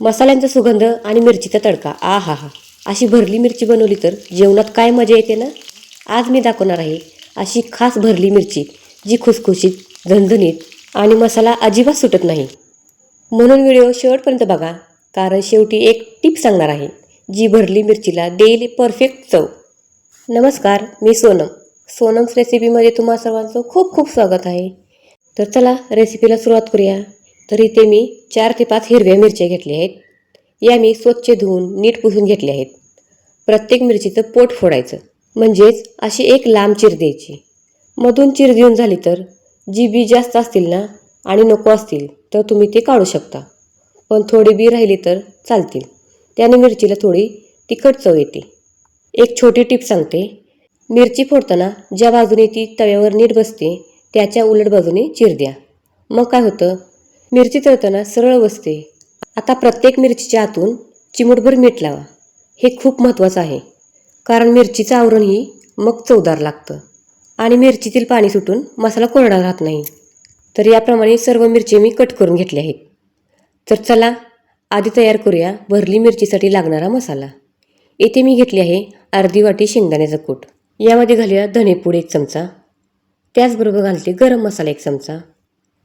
मसाल्यांचा सुगंध आणि मिरचीचा तडका. आ हा हा अशी भरली मिरची बनवली तर जेवणात काय मजा येते ना? आज मी दाखवणार आहे अशी खास भरली मिरची जी खुसखुशीत झणझणीत आणि मसाला अजिबात सुटत नाही. म्हणून व्हिडिओ शेवटपर्यंत बघा कारण शेवटी एक टिप सांगणार आहे जी भरली मिरचीला देईल परफेक्ट चव. नमस्कार मी सोनम. सोनम्स रेसिपीमध्ये तुम्हा सर्वांचं खूप खूप स्वागत आहे. तर चला रेसिपीला सुरुवात करूया. तर इथे मी चार ते पाच हिरव्या मिरच्या घेतल्या आहेत. या मी स्वच्छ धुवून नीट पुसून घेतल्या आहेत. प्रत्येक मिरचीचं पोट फोडायचं. म्हणजेच अशी एक लांब चिर द्यायची. मधून चिर देऊन झाली तर जी बी जास्त असतील ना आणि नको असतील तर तुम्ही ते काढू शकता. पण थोडी बी राहिली तर चालतील. त्याने मिरचीला थोडी तिखट चव येते. एक छोटी टीप सांगते. मिरची फोडताना ज्या बाजूने ती तव्यावर नीट बसते त्याच्या उलट बाजूने चिर द्या. मग काय होतं? मिरची तळताना सरळ बसते आता प्रत्येक मिरचीच्या आतून चिमूटभर मीठ लावा. हे खूप महत्त्वाचं आहे. कारण मिरचीचं आवरणही मग चवदार लागतं. आणि मिरचीतील पाणी सुटून मसाला कोरडा राहत नाही. तर याप्रमाणे सर्व मिरची मी कट करून घेतले आहेत. तर चला आधी तयार करूया भरली मिरचीसाठी लागणारा मसाला. येथे मी घेतली आहे अर्धी वाटी शेंगदाण्याचं कूट. यामध्ये घालूया धनेपूड एक चमचा. त्याचबरोबर घालते गरम मसाला एक चमचा.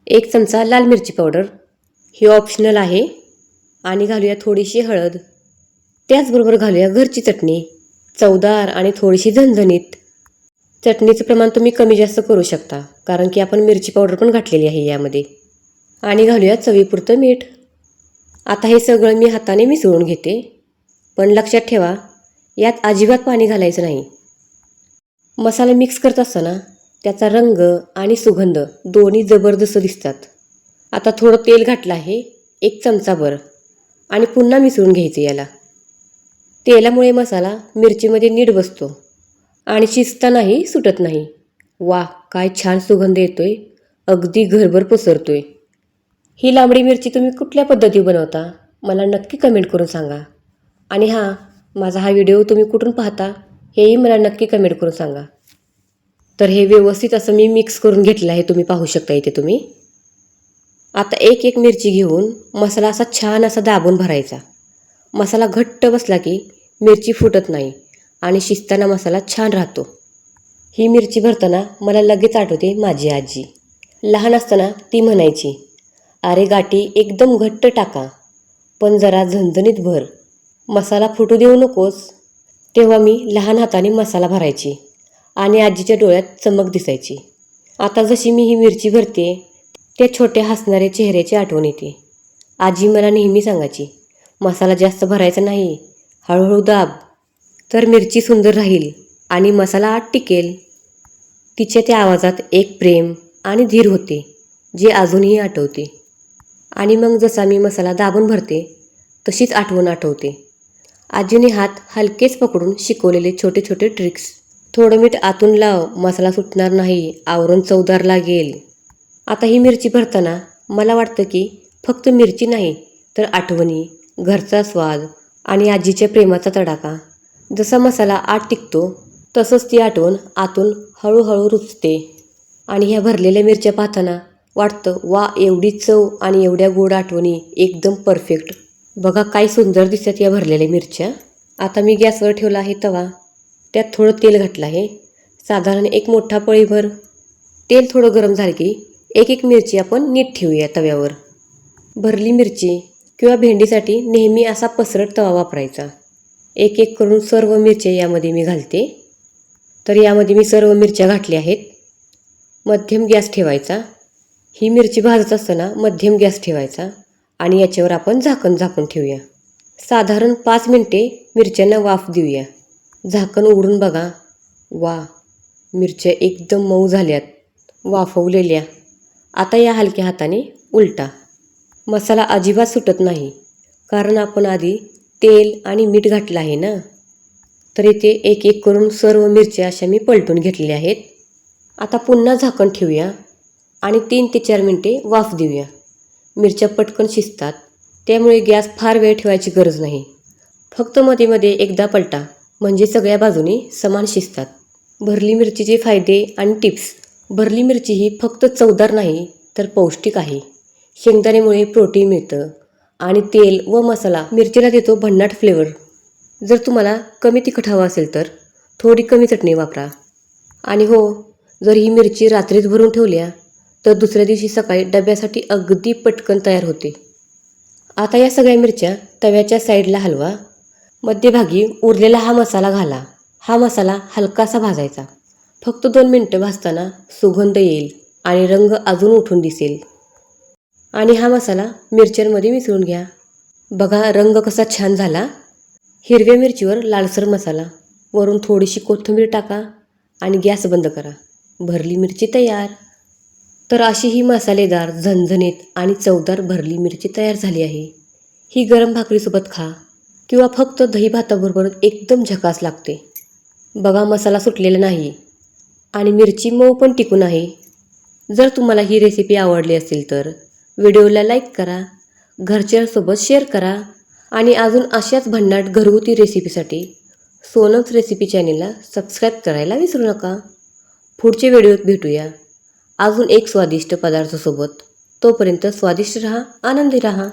एक चमचा लाल मिरची पावडर. ही ऑप्शनल आहे. आणि घालूया थोडीशी हळद. त्याचबरोबर घालूया घरची चटणी. चवदार आणि थोडीशी झणझणीत. चटणीचं प्रमाण तुम्ही कमी जास्त करू शकता कारण की आपण मिरची पावडर पण घातलेली आहे यामध्ये. आणि घालूया चवीपुरतं मीठ. आता हे सगळं मी हाताने मिसळून घेते. पण लक्षात ठेवा यात अजिबात पाणी घालायचं नाही. मसाला मिक्स करत असताना त्याचा रंग आणि सुगंध दोन्ही जबरदस्त दिसतात. आता थोडं तेल घातलं आहे एक चमचाभर आणि पुन्हा मिसळून घ्यायचं याला. तेलामुळे मसाला मिरचीमध्ये नीट बसतो आणि शिजतानाही सुटत नाही. वा काय छान सुगंध येतोय. अगदी घरभर पसरतोय. ही लांबडी मिरची तुम्ही कुठल्या पद्धती बनवता? मला नक्की कमेंट करून सांगा. आणि हां माझा हा व्हिडिओ तुम्ही कुठून पाहता? हेही मला नक्की कमेंट करून सांगा. तर हे व्यवस्थित असं मी मिक्स करून घेतलं आहे. तुम्ही पाहू शकता इथे तुम्ही. आता एक एक मिरची घेऊन मसाला असा छान असा दाबून भरायचा. मसाला घट्ट बसला की मिरची फुटत नाही आणि शिजताना मसाला छान राहतो. ही मिरची भरताना मला लगेच आठवते माझी आजी. लहान असताना ती म्हणायची अरे गाठी एकदम घट्ट टाका पण जरा झणझणीत भर. मसाला फुटू देऊ नकोस. तेव्हा मी लहान हाताने मसाला भरायची. आणि आजीच्या डोळ्यात चमक दिसायची. आता जशी मी ही मिरची भरते त्या छोट्या हसणाऱ्या चेहऱ्याची आठवण येते. आजी मला नेहमी सांगायची मसाला जास्त भरायचा नाही हळूहळू दाब. तर मिरची सुंदर राहील आणि मसाला आत टिकेल. तिच्या त्या आवाजात एक प्रेम आणि धीर होते जे अजूनही आठवते. आणि मग जसा मी मसाला दाबून भरते तशीच आठवण आठवते. आजीने हात हलकेच पकडून शिकवलेले छोटे छोटे ट्रिक्स थोडं मीठ आतून लाव मसाला सुटणार नाही आवरण चवदार लागेल. आता ही मिरची भरताना मला वाटतं की फक्त मिरची नाही तर आठवणी घरचा स्वाद आणि आजीच्या प्रेमाचा तडाखा. जसा मसाला आत टिकतो तसंच ती आठवण आतून हळूहळू रुचते. आणि ह्या भरलेल्या मिरच्या पाहताना वाटतं वा एवढी चव आणि एवढ्या गोड आठवणी एकदम परफेक्ट. बघा काय सुंदर दिसतात या भरलेल्या मिरच्या. आता मी गॅसवर ठेवला आहे तवा. त्यात थोडं तेल घातलं आहे. साधारण एक मोठा पळीभर. तेल थोडं गरम झालं की एक एक मिरची आपण नीट ठेवूया तव्यावर. भरली मिरची किंवा भेंडीसाठी नेहमी असा पसरट तवा वापरायचा. एक एक करून सर्व मिरच्या यामध्ये मी घालते. तर यामध्ये मी सर्व मिरच्या घातल्या आहेत. मध्यम गॅस ठेवायचा. ही मिरची भाजत असताना मध्यम गॅस ठेवायचा आणि याच्यावर आपण झाकण झाकून ठेवूया. साधारण पाच मिनटे मिरच्यांना वाफ देऊया. झाकण उघडून बघा. वा मिरच्या एकदम मऊ झाल्यात. वाफवलेल्या. आता या हलक्या हाताने उलटा. मसाला अजिबात सुटत नाही कारण आपण आधी तेल आणि मीठ घातलं आहे ना? तर इथे एक एक करून सर्व मिरच्या अशा मी पलटून घेतलेल्या आहेत. आता पुन्हा झाकण ठेवूया आणि तीन ते चार मिनटे वाफ देऊया. मिरच्या पटकन शिजतात त्यामुळे गॅस फार वेळ ठेवायची गरज नाही. फक्त मध्ये मध्ये एकदा पलटा. म्हणजे सगळ्या बाजूनी समान शिजतात. भरली मिरचीचे फायदे आणि टिप्स. भरली मिरची ही फक्त चवदार नाही तर पौष्टिक आहे. शेंगदाण्यामुळे प्रोटीन मिळतं आणि तेल व मसाला मिरचीला देतो भन्नाट फ्लेवर जर तुम्हाला कमी तिखट हवं असेल तर थोडी कमी चटणी वापरा. आणि हो जर ही मिरची रात्रीच भरून ठेवल्या तर दुसऱ्या दिवशी सकाळी डब्यासाठी अगदी पटकन तयार होते. आता या सगळ्या मिरच्या तव्याच्या साईडला हलवा. मध्यभागी उरलेला हा मसाला घाला. हा मसाला हलकासा भाजायचा. फक्त दोन मिनटं भाजताना सुगंध येईल आणि रंग अजून उठून दिसेल. आणि हा मसाला मिरच्यांमध्ये मिसळून घ्या. बघा रंग कसा छान झाला. हिरव्या मिरचीवर लालसर मसाला. वरून थोडीशी कोथिंबीर टाका आणि गॅस बंद करा. भरली मिरची तयार. तर अशी ही मसालेदार झणझणीत आणि चवदार भरली मिरची तयार झाली आहे. ही गरम भाकरीसोबत खा. किंवा फक्त दही भाताबरोबर एकदम झकास लागते. बघा मसाला सुटलेला नाही आणि मिरची मऊ पण टिकून आहे. जर तुम्हाला ही रेसिपी आवडली असेल तर व्हिडिओला लाईक करा घरच्यांसोबत शेअर करा आणि अजून अशाच भन्नाट घरगुती रेसिपीसाठी सोनम्स रेसिपी चॅनेलला सबस्क्राईब करायला विसरू नका. पुढच्या व्हिडिओत भेटूया. अजून एक स्वादिष्ट पदार्थासोबत. तोपर्यंत स्वादिष्ट रहा आनंदी रहा.